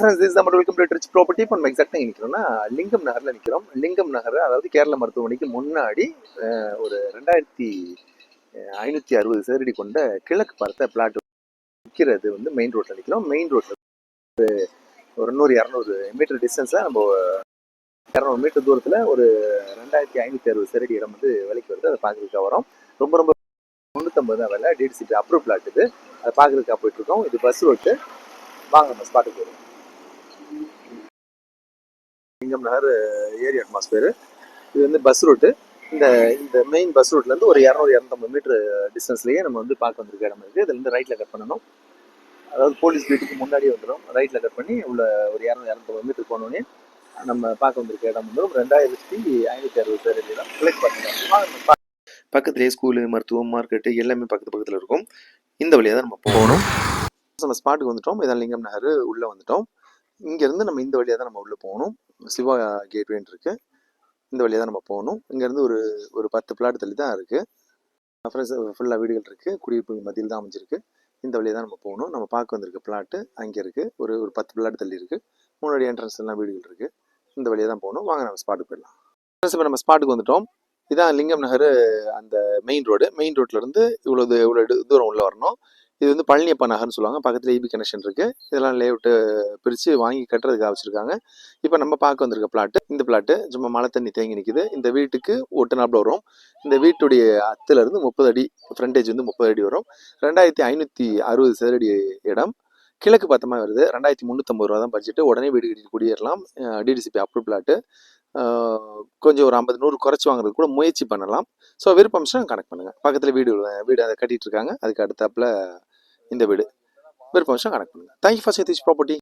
Friends this நம்ம welcome to rich property இப்போ நம்ம எக்ஸாக்டாக நிற்கிறோம்னா லிங்கம் நகரில் நிற்கிறோம் லிங்கம் நகர் அதாவது கேரள மருத்துவமனைக்கு முன்னாடி ஒரு ரெண்டாயிரத்தி ஐநூற்றி அறுபது சதுரடி கொண்ட கிழக்கு பார்த்த பிளாட் விற்கிறது வந்து மெயின் ரோட்டில் நிற்கிறோம் மெயின் ரோட்டில் ஒரு நூறு இரநூறு மீட்டர் டிஸ்டன்ஸில் நம்ம இரநூறு மீட்டர் தூரத்தில் ஒரு ரெண்டாயிரத்தி ஐநூற்றி அறுபது சதுரடி இடம் வந்து விலைக்கு வருது. அதை பார்க்குறதுக்காக வரோம். ரொம்ப ரொம்ப முந்நூற்றம்பது தான் விலை. டிடிசிபி அப்ரூவ் பிளாட் இது. அதை பார்க்குறதுக்காக போயிட்டுருக்கோம் இது பஸ் ரோட்டு வாங்க நம்ம ஸ்பாட்டுக்கு போகிறோம் லிங்கம் நகர் ஏரி அட்மாஸ்பியர் இது வந்து பஸ் ரூட்டு இந்த இந்த மெயின் பஸ் ரூட்லேருந்து ஒரு இரநூறு இரநூத்தம்பது மீட்ரு டிஸ்டன்ஸ்லேயே நம்ம வந்து பார்க்க வந்திருக்க இடம் இருக்குது இதுலேருந்து ரைட்டில் கட் பண்ணணும். அதாவது போலீஸ் வீட்டுக்கு முன்னாடியே வந்துடும் ரைட்டில் கட் பண்ணி உள்ள ஒரு இரநூறு இரநூத்தம்பது மீட்ரு போனோடனே நம்ம பார்க்க வந்திருக்க இடம் வந்து ரெண்டாயிரத்தி ஐநூற்றி அறுபது பேர் இடம் கிழக்கு பண்ணுறோம் பக்கத்துலேயே ஸ்கூலு மருத்துவம் மார்க்கெட்டு எல்லாமே பக்கத்து பக்கத்தில் இருக்கும். இந்த வழியாக தான் நம்ம போகணும். நம்ம ஸ்பாட்டுக்கு வந்துட்டோம். இதான் லிங்கம் நகர் உள்ளே வந்துட்டோம். இங்கேருந்து நம்ம இந்த வழியாக தான் நம்ம உள்ளே போகணும். சிவா கேட்வேன்னு இருக்கு. இந்த வழியாக தான் நம்ம போகணும். இங்கேருந்து ஒரு ஒரு பத்து பிளாட் தள்ளி தான் இருக்குது ஃப்ரெண்ட்ஸ் ஃபுல்லாக வீடுகள் இருக்குது குடியிருப்பு மத்தியில் தான் அமைஞ்சிருக்கு. இந்த வழியாக தான் நம்ம போகணும். நம்ம பார்க்க வந்திருக்க பிளாட்டு அங்கே இருக்குது ஒரு ஒரு பத்து பிளாட் தள்ளி இருக்குது முன்னாடி என்ட்ரன்ஸ் எல்லாம் வீடுகள் இருக்குது இந்த வழியாக தான் போகணும். வாங்க நம்ம ஸ்பாட்டுக்கு போயிடலாம். ஃப்ரெண்ட்ஸ் இப்போ நம்ம ஸ்பாட்டுக்கு வந்துட்டோம். இதான் லிங்கம் நகர் அந்த மெயின் ரோடு மெயின் ரோட்லேருந்து இவ்வளோ இது- இவ்வளோ தூரம் உள்ளே வரணும். இது வந்து பழனியப்பா நகர்னு சொல்லுவாங்க. பக்கத்தில் ஈபி கனெக்ஷன் இருக்குது இதெல்லாம் லேஅவுட்டு பிரித்து வாங்கி கட்டுறதுக்காக வச்சுருக்காங்க. இப்போ நம்ம பார்க்க வந்திருக்க பிளாட்டு இந்த பிளாட்டு சும்மா மழை தண்ணி தேங்கி நிற்கிது இந்த வீட்டுக்கு ஒட்டுநாப்பில் வரும். இந்த வீட்டுடைய அத்துலேருந்து முப்பது அடி ஃப்ரண்டேஜ் வந்து முப்பது அடி வரும். ரெண்டாயிரத்தி ஐநூற்றி அறுபது சதுரடி இடம். கிழக்கு பத்தமாக வருது. ரெண்டாயிரத்தி முந்நூற்றம்பது ரூபா தான் பட்ஜெட்டு உடனே வீடு கட்டி குடியேறலாம். டிடிசிபி அப்ரூவ் பிளாட்டு கொஞ்சம் ஒரு ஐம்பது நூறு குறைச்சி வாங்குறது கூட முயற்சி பண்ணலாம். ஸோ விருப்பம்னா கனெக்ட் பண்ணுங்கள் பக்கத்தில் வீடு வீடு அதை கட்டிட்டு இருக்காங்க. அதுக்கு அடுத்தாப்பில் இந்த வீடு. விருப்பம்னா கனெக்ட் பண்ணுங்கள் thank you for Satish property